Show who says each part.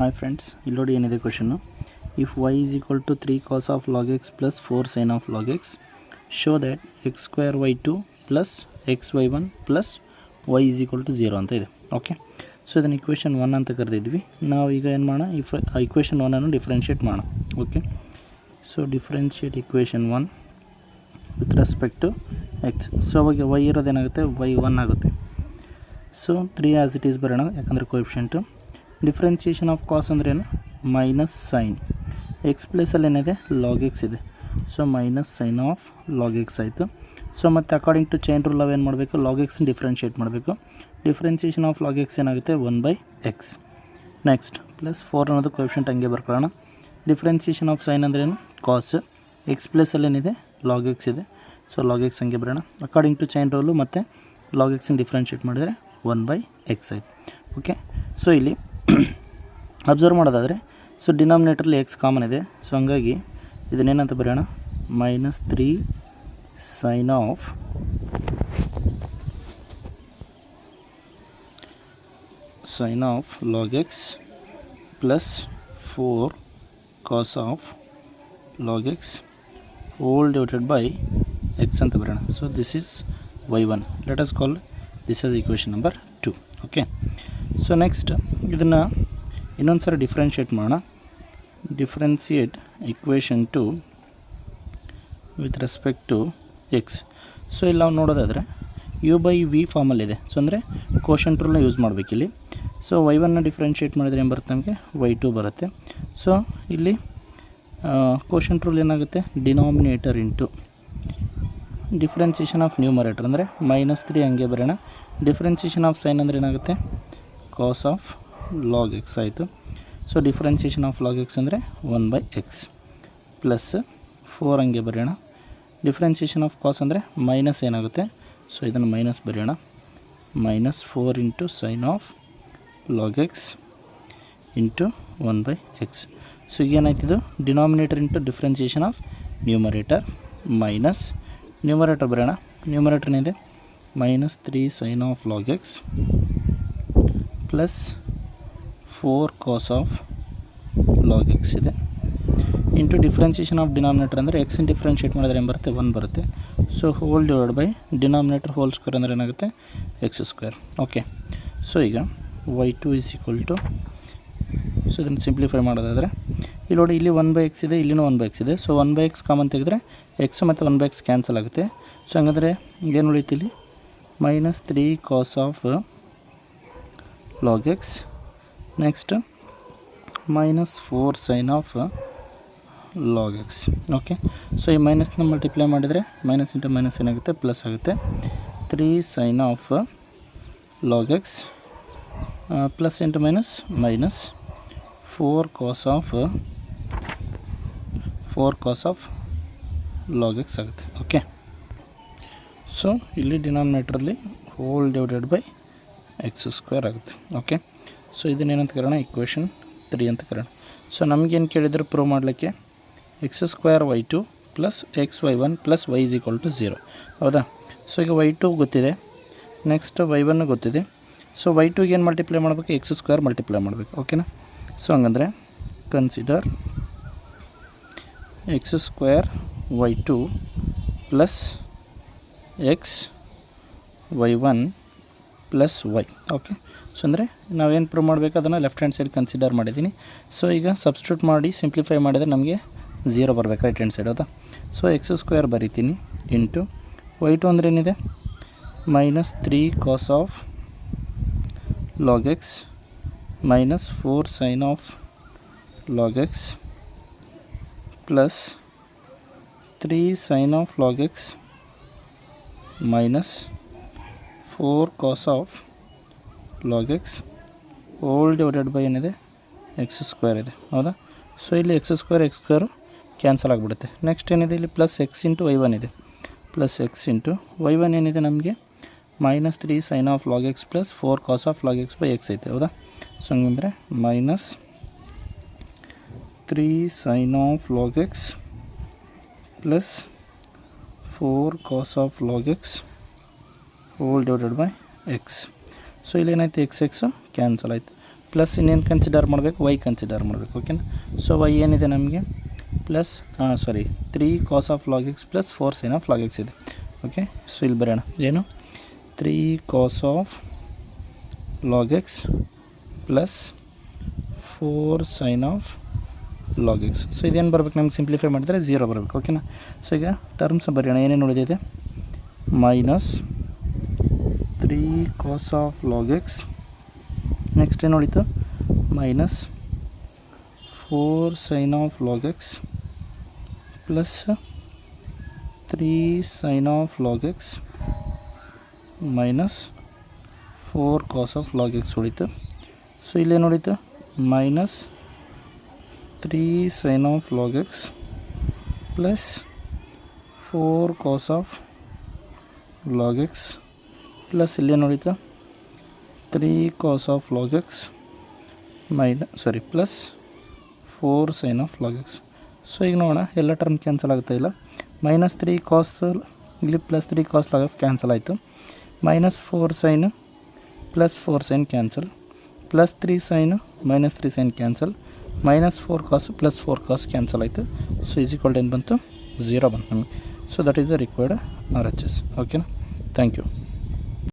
Speaker 1: Hi friends ಇಲ್ಲಿ ನೋಡಿ ಏನಿದೆ question if y is equal to three cos of log x plus four sine of log x show that x square y two plus x y one plus y is equal to zero ಅಂತ ಇದೆ. Okay so ಇದನ್ನು equation one ಅಂತ ಕರೆದಿದ್ವಿ. ನಾವು ಈಗ ಏನು ಮಾಡೋಣ? If equation ಒನ್ನನ್ನು ಡಿಫ್ರೆನ್ಷಿಯೇಟ್ ಮಾಡೋಣ. Okay so differentiate equation one with respect to x so ಅವಾಗ ವೈ ಇರೋದೇನಾಗುತ್ತೆ ವೈ ಒನ್ ಆಗುತ್ತೆ. So three as it is ಬರೋಣ. ಯಾಕಂದರೆ ಕೋಎಫಿಷಿಯಂಟು ಡಿಫ್ರೆನ್ಸಿಯೇಷನ್ ಆಫ್ ಕಾಸ್ ಅಂದ್ರೇನು ಮೈನಸ್ ಸೈನ್ ಎಕ್ಸ್ ಪ್ಲೇಸಲ್ಲಿ ಏನಿದೆ? ಲಾಗ್ ಎಕ್ಸ್ ಇದೆ. So minus sine of log x ಆಯಿತು. ಸೊ ಮತ್ತು ಅಕಾರ್ಡಿಂಗ್ ಟು ಚೈನ್ ರೂಲ್ ನಾವು ಏನು ಮಾಡಬೇಕು? ಲಾಗ್ ಎಕ್ಸ್ನ ಡಿಫ್ರೆನ್ಷಿಯೇಟ್ ಮಾಡಬೇಕು. ಡಿಫ್ರೆನ್ಸಿಯೇಷನ್ ಆಫ್ ಲಾಗ್ ಎಕ್ಸ್ ಏನಾಗುತ್ತೆ? One by x next plus four ಅನ್ನೋದು ಕೋಎಫಿಷಿಯಂಟ್ ಹಂಗೆ ಬರ್ಕೊಳ್ಳೋಣ. ಡಿಫ್ರೆನ್ಸಿಯೇಷನ್ ಆಫ್ ಸೈನ್ ಅಂದ್ರೇನು ಕಾಸ್ ಎಕ್ಸ್ ಪ್ಲೇಸಲ್ಲಿ ಏನಿದೆ? ಲಾಗ್ ಎಕ್ಸ್ ಇದೆ. ಸೊ ಲಾಗ್ ಎಕ್ಸ್ ಹಂಗೆ ಬರೋಣ. ಅಕಾರ್ಡಿಂಗ್ ಟು ಚೈನ್ ರೂಲು ಮತ್ತು ಲಾಗ್ ಎಕ್ಸ್ನ ಡಿಫ್ರೆನ್ಷಿಯೇಟ್ ಮಾಡಿದರೆ ಒನ್ ಬೈ ಎಕ್ಸ್ ಆಯಿತು. ಓಕೆ ಸೊ ಇಲ್ಲಿ ಅಬ್ಸರ್ವ್ ಮಾಡೋದಾದರೆ ಸೊ ಡಿನಾಮಿನೇಟ್ರಲ್ಲಿ ಎಕ್ಸ್ ಕಾಮನ್ ಇದೆ. ಸೊ ಹಂಗಾಗಿ ಇದನ್ನೇನಂತ ಬರೆಯೋಣ? Minus three sine of sine of log x plus four cos of log x whole divided by x ಅಂತ ಬರೋಣ so this is y one let us call this is equation number two okay so next ಇದನ್ನು ಇನ್ನೊಂದು ಸಾರಿ differentiate ಮಾಡೋಣ. Differentiate equation two with respect to x so ಇಲ್ಲಿ ನಾವು ನೋಡೋದಾದರೆ u by v ಫಾರ್ಮಲ್ಲಿದೆ ಸೊ ಅಂದರೆ ಕೋಶನ್ ರೂಲ್ನ ಯೂಸ್ ಮಾಡಬೇಕಿಲ್ಲಿ ಸೊ ವೈ ಒನ್ನ ಡಿಫ್ರೆನ್ಷಿಯೇಟ್ ಮಾಡಿದರೆ ಏನು ಬರುತ್ತೆ ನಮಗೆ? ವೈ ಟು ಬರುತ್ತೆ. ಸೊ ಇಲ್ಲಿ ಕೋಶನ್ ಟ್ರೂಲ್ ಏನಾಗುತ್ತೆ? Denominator into differentiation of numerator ಅಂದರೆ ಮೈನಸ್ ತ್ರೀ ಹಂಗೆ ಬರೋಣ. ಡಿಫ್ರೆನ್ಸಿಯೇಷನ್ ಆಫ್ ಸೈನ್ ಅಂದರೆ ಏನಾಗುತ್ತೆ? ಕಾಸ್ ಆಫ್ ಲಾಗ್ ಎಕ್ಸ್ ಆಯಿತು. So differentiation of log x ಅಂದರೆ one by x plus four ಹಂಗೆ ಬರೆಯೋಣ. ಡಿಫ್ರೆನ್ಸಿಯೇಷನ್ ಆಫ್ ಕಾಸ್ ಅಂದರೆ ಮೈನಸ್ ಏನಾಗುತ್ತೆ? ಸೊ ಇದನ್ನು ಮೈನಸ್ ಬರೆಯೋಣ. Minus four into sine of log x into one by x so ಏನಾಯ್ತಿದು denominator into differentiation of numerator minus numerator ಬರೆಯೋಣ. Numerator ಏನಿದೆ? Minus three sine of log x plus four cos of log x ಇದೆ. Into differentiation of denominator ಅಂದರೆ ಎಕ್ಸಿನ differentiate ಮಾಡಿದ್ರೆ ಏನು ಬರುತ್ತೆ? One ಬರುತ್ತೆ. So whole divide by denominator whole square ಅಂದರೆ ಏನಾಗುತ್ತೆ? ಎಕ್ಸ್ ಸ್ಕ್ವೇರ್ ಓಕೆ ಸೊ ಈಗ y two is equal to so ಇದನ್ನು ಸಿಂಪ್ಲಿಫೈ ಮಾಡೋದಾದರೆ ಇಲ್ಲಿ ನೋಡಿ ಇಲ್ಲಿ ಒನ್ ಬೈ ಎಕ್ಸ್ ಇದೆ, ಇಲ್ಲಿನೂ ಒನ್ ಬೈ ಎಕ್ಸ್ ಇದೆ. So one by x common ತೆಗೆದ್ರೆ ಎಕ್ಸ್ ಮತ್ತು ಒನ್ ಬೈ ಎಕ್ಸ್ ಕ್ಯಾನ್ಸಲ್ ಆಗುತ್ತೆ. ಸೊ ಹಂಗಂದರೆ ಏನು ಉಳಿತು ಇಲ್ಲಿ? Minus three cos of log x next minus four sine of log x okay so ಈ ಮೈನಸ್ನ ಮಲ್ಟಿಪ್ಲೈ ಮಾಡಿದರೆ ಮೈನಸ್ ಇಂಟು ಮೈನಸ್ ಏನಾಗುತ್ತೆ? ಪ್ಲಸ್ ಆಗುತ್ತೆ. Three sine of log x plus into minus minus four cos of four cos of log x ಆಗುತ್ತೆ. Okay so ಇಲ್ಲಿ ಡಿನಾಮಿನೇಟ್ರಲ್ಲಿ whole divided by x square ಆಗುತ್ತೆ okay so ಇದನ್ನೇನಂತ ಕರೋಣ? Equation three ಅಂತ ಕರೋಣ. So ನಮಗೇನು ಕೇಳಿದ್ರು ಪ್ರೂವ್ ಮಾಡಲಿಕ್ಕೆ? X square y two plus x y one plus y is equal to zero ಹೌದಾ? ಸೊ ಈಗ ವೈ ಟು ಗೊತ್ತಿದೆ. ನೆಕ್ಸ್ಟ್ ವೈ ಒನ್ ಗೊತ್ತಿದೆ. ಸೊ ವೈ ಟುಗೆ ಏನು ಮಲ್ಟಿಪ್ಲೈ ಮಾಡಬೇಕು? ಎಕ್ಸ್ ಸ್ಕ್ವೇರ್ ಮಲ್ಟಿಪ್ಲೈ ಮಾಡಬೇಕು ಓಕೆನಾ so ಹಂಗಂದರೆ consider x square y two plus x y one plus y okay so ಅಂದರೆ ನಾವೇನು ಪ್ರೂವ್ ಮಾಡಬೇಕು? ಅದನ್ನು ಲೆಫ್ಟ್ ಹ್ಯಾಂಡ್ ಸೈಡ್ ಕನ್ಸಿಡರ್ ಮಾಡಿದ್ದೀನಿ ಸೊ ಈಗ ಸಬ್ಸ್ಟ್ಯೂಟ್ ಮಾಡಿ ಸಿಂಪ್ಲಿಫೈ ಮಾಡಿದರೆ ನಮಗೆ ಝೀರೋ ಬರಬೇಕು ರೈಟ್ ಹ್ಯಾಂಡ್ ಸೈಡ್ ಹೌದಾ? ಸೊ ಎಕ್ಸ್ ಸ್ಕ್ವೇರ್ ಬರಿತೀನಿ ಇಂಟು ವೈ ಟು ಅಂದರೆ ಏನಿದೆ? Minus three cos of log x minus four sine of log x plus three sine of log x minus four cos of log x whole divided by ಏನಿದೆ? X square ಇದೆ. ಹೌದಾ? So ಇಲ್ಲಿ x square x square cancel ಆಗಿಬಿಡುತ್ತೆ. Next ಏನಿದೆ? ಇಲ್ಲಿ plus x into y one ಇದೆ. Plus x into y one ಏನಿದೆ ನಮಗೆ? Minus three sine of log x plus four cos of log x by x ಐತೆ. ಹೌದಾ? So ಹಂಗಂದರೆ minus three sine of log x plus four cos of log x whole divided by x so ಇಲ್ಲಿ ಏನಾಯ್ತು x x cancel ಆಯಿತು. Plus ಇನ್ನೇನು consider ಮಾಡಬೇಕು? Y consider ಮಾಡಬೇಕು ಓಕೆನಾ so y ಏನಿದೆ ನಮಗೆ? Plus sorry three cos of log x plus four sine of log x ಇದೆ. ಓಕೆ ಸೊ ಇಲ್ಲಿ ಬರೋಣ. ಏನು? Three cos of log x plus four sine of log x so ಇದೇನು ಬರಬೇಕು ನಮ್ಗೆ? ಸಿಂಪ್ಲಿಫೈ ಮಾಡಿದರೆ ಝೀರೋ ಬರಬೇಕು ಓಕೆನಾ ಸೊ ಈಗ ಟರ್ಮ್ಸ್ ಬರೆಯೋಣ. ಏನೇನು ಉಳಿದಿದೆ minus three cos of log x next ಏನು ಉಳಿತು minus four sine of log x plus three sine of log x minus four cos of log x ಉಳಿತು ಸೊ ಇಲ್ಲೇನು ಉಳಿತು minus three sine of log x plus four cos of log x plus ಇಲ್ಲೇ ನೋಡಿತಾ three cos of log x ಮೈನ sorry plus four sine of log x so ಈಗ ನೋಡೋಣ, ಎಲ್ಲ term cancel ಆಗ್ತಾ ಇಲ್ಲ? Minus three cos ಇಲ್ಲಿ plus three cos log F cancel ಆಯಿತು. Minus four sine plus four sine cancel plus three sine minus three sine cancel minus four cos plus four cos cancel ಆಯಿತು. So is equal ಏನು ಬಂತು? Zero ಬಂತು ನಮಗೆ. So that is the required R H S ಓಕೆನಾ thank you